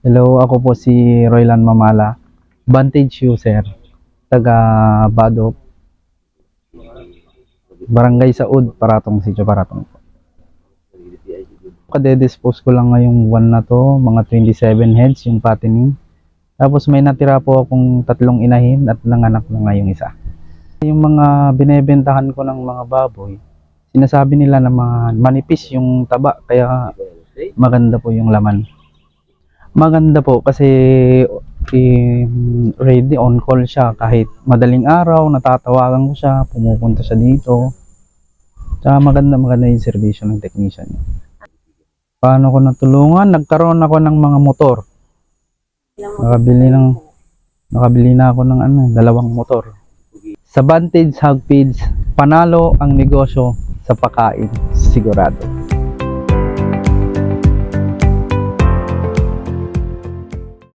Hello, ako po si Roylan Mamala, Vantage user, taga Badop, Barangay Saud, Paratong, Sitio Paratong. Kade-dispose ko lang ngayong buwan na to, mga 27 heads yung fattening. Tapos may natira po akong tatlong inahin at nanganak na ngayong isa. Yung mga binebentahan ko ng mga baboy, sinasabi nila na manipis yung taba, kaya maganda po yung laman. Maganda po kasi eh, ready on call siya kahit madaling araw, natatawagan ko siya, pumupunta siya dito. Tsaka maganda maganda yung servisyo ng technician niya. Paano ko natulungan? Nagkaroon ako ng mga motor. Nakabili ng nakabili na ako ng ano, dalawang motor. Sa Vantage Hog Feeds, panalo ang negosyo sa pakain, sigurado.